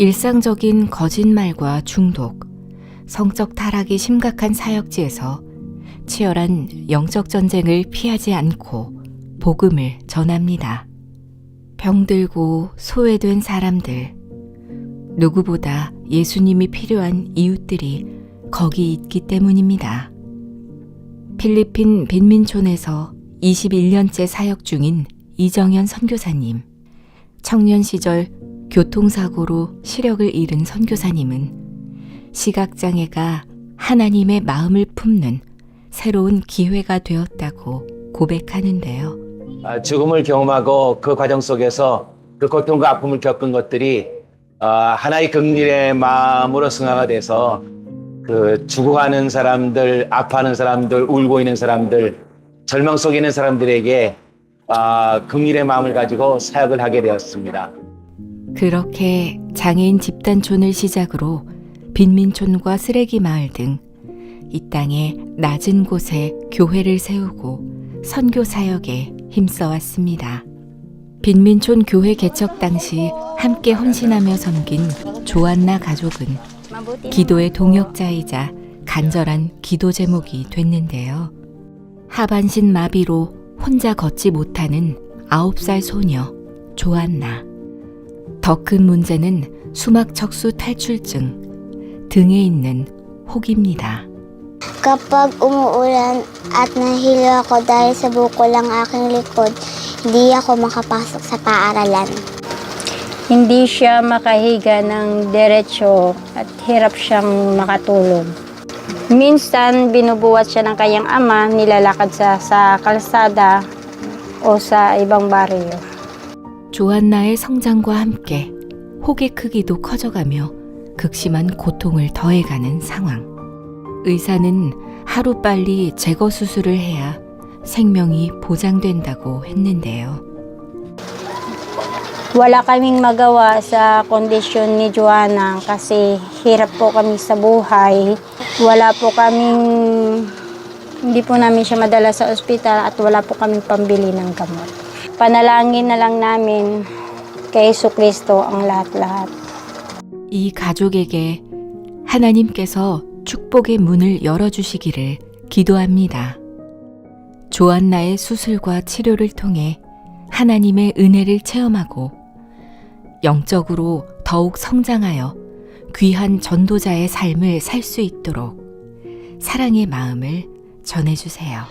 일상적인 거짓말과 중독, 성적 타락이 심각한 사역지에서 치열한 영적 전쟁을 피하지 않고 복음을 전합니다. 병들고 소외된 사람들, 누구보다 예수님이 필요한 이웃들이 거기 있기 때문입니다. 필리핀 빈민촌에서 21년째 사역 중인 이정현 선교사님. 청년 시절 교통사고로 시력을 잃은 선교사님은 시각장애가 하나님의 마음을 품는 새로운 기회가 되었다고 고백하는데요. 아, 죽음을 경험하고 그 과정 속에서 그 고통과 아픔을 겪은 것들이 아, 하나의 극률의 마음으로 승화가 돼서 그 죽어가는 사람들, 아파하는 사람들, 울고 있는 사람들, 절망 속에 있는 사람들에게 아, 극률의 마음을 가지고 사역을 하게 되었습니다. 그렇게 장애인 집단촌을 시작으로 빈민촌과 쓰레기 마을 등 이 땅의 낮은 곳에 교회를 세우고 선교 사역에 힘써왔습니다. 빈민촌 교회 개척 당시 함께 헌신하며 섬긴 조안나 가족은 기도의 동역자이자 간절한 기도 제목이 됐는데요. 하반신 마비로 혼자 걷지 못하는 9살 소녀 조안나. 더 큰 문제는 수막 척수 탈출증, 등에 있는 혹입니다. Kapag umuulan at nahilo ako dahil sa buko lang aking likod, hindi ako makapasok sa paaralan. Hindi siya makahiga ng diretsyo at hirap siyang makatulog. Minsan, binubuhat siya ng kanyang ama, nilalakad sa, sa kalsada o sa ibang baryo. 조안나의 성장과 함께 혹의 크기도 커져가며 극심한 고통을 더해가는 상황. 의사는 하루빨리 제거 수술을 해야 생명이 보장된다고 했는데요. Wala kaming magawa sa kondisyon ni Joanna kasi hirap po kami sa buhay. Wala po kaming, hindi po namin siya madala sa ospital at wala po kaming pambili ng gamot. Panalangin na lang namin kay Yesu Kristo ang lahat-lahat. 이 가족에게 하나님께서 축복의 문을 열어주시기를 기도합니다. 조안나의 수술과 치료를 통해 하나님의 은혜를 체험하고 영적으로 더욱 성장하여 귀한 전도자의 삶을 살 수 있도록 사랑의 마음을 전해주세요.